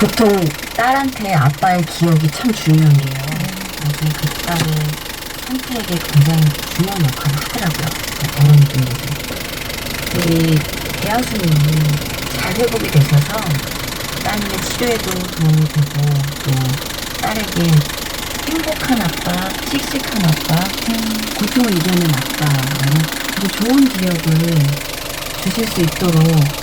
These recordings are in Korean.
보통 딸한테 아빠의 기억이 참 중요한 게요. 나중에 그 딸의 선택에 굉장히 중요한 역할을 하더라고요. 그 어른분들이. 우리 대하수님이 잘 회복이 되셔서 따님의 치료에도 도움이 되고 또 딸에게 행복한 아빠, 씩씩한 아빠, 고통을 이겨낸 아빠라는 아주 좋은 기억을 주실 수 있도록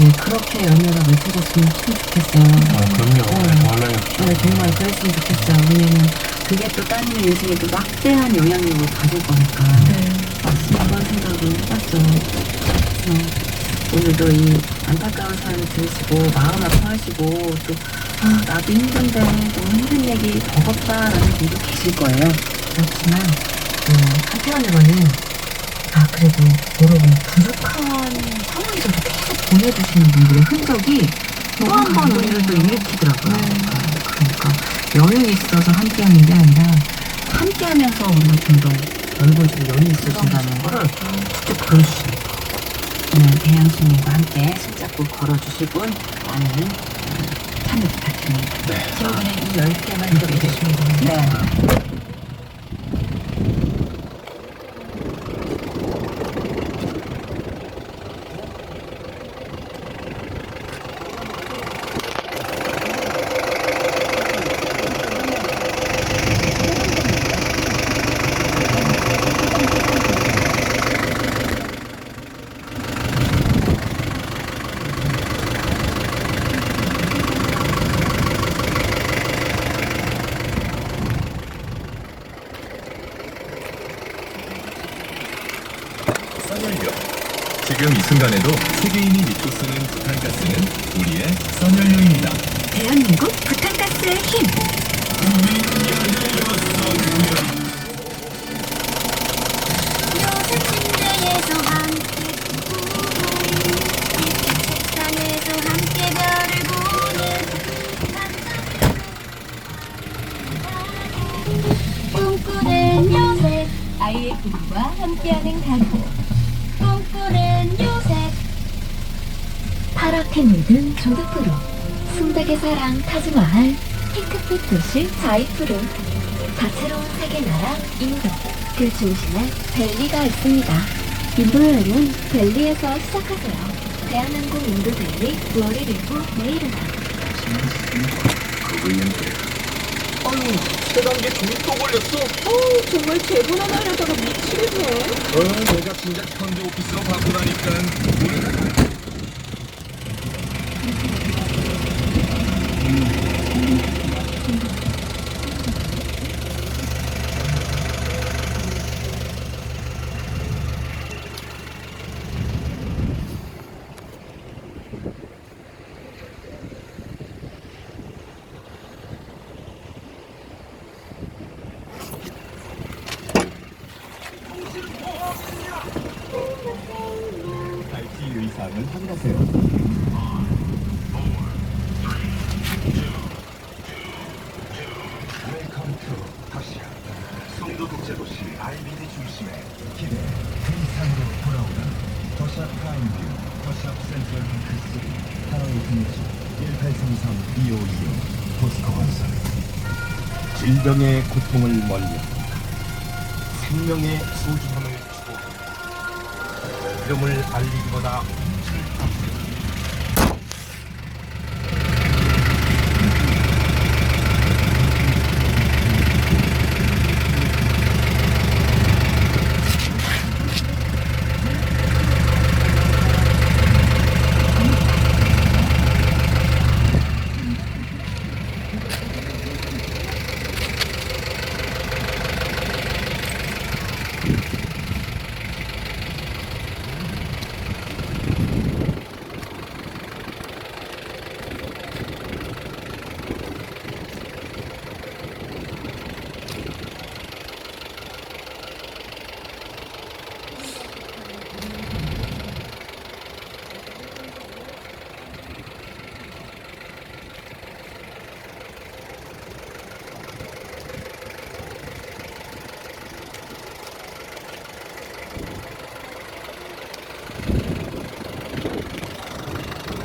네, 그렇게 연애가 맺혀졌으면 참 좋겠어요. 아, 그럼요. 네. 더 하려면 네, 정말 그랬으면 좋겠어요. 왜냐면 그게 또 따님의 인생에도 막대한 영향력을 가질 거니까. 그런 생각을 해봤죠. 그래서 오늘도 이 안타까운 사연을 들으시고 마음 아파하시고 또 아, 나도 힘든데 너무 힘든 얘기 버겁다라는 분도 계실 거예요. 그렇지만 그 한편으로는 아 그래도 여러분 부족한 보내주시는 분들의 흔적이 또 한 번 우리를 또 일으키더라고요. 그러니까 여유 있어서 함께하는 게 아니라 함께하면서 우리가 좀더 넓어지고 여유 있어진다는 거를 직접 보여주시는 거. 오늘 대양수님과 함께 손잡고 걸어주실 분 많은 음, 참여 부탁드립니다. 네. 친구는 이 10개만 기억해 주시면 됩니다. 네. 선연료. 지금 이 순간에도 세계인이 믿고 쓰는 부탄가스는 우리의 선연료입니다. 대한민국 부탄가스의 힘. 아이의 부부와 함께하는 가구 꿈꾸는 요새 파랗게 물든 조드프로 순백의 사랑 타지마할 핑크빛 도시 자이프로 다채로운 세계 나라 인도 그 중심에 벨리가 있습니다. 인도 여행은 벨리에서 시작하세요. 대한항공 인도 벨리 9월 1일부 내일은 아유, 세단계 또 걸렸어. 어, 정말 제보나 하려다가 미치겠네. 어, 내가 진작 현대 오피스로 바꾸다니까. 발기 의상을 확인하세요. 웰컴 투 더샤 송도 국제 도시 아이비리 중심에 기대 그 이상으로 돌아오는 더샤 프라임뷰 더샤 센트럴 핑크 3 하노이 분지 1833-2525 포스코 건설 질병의 고통을 멀리 생명의 소중함을 이름을 알리기보다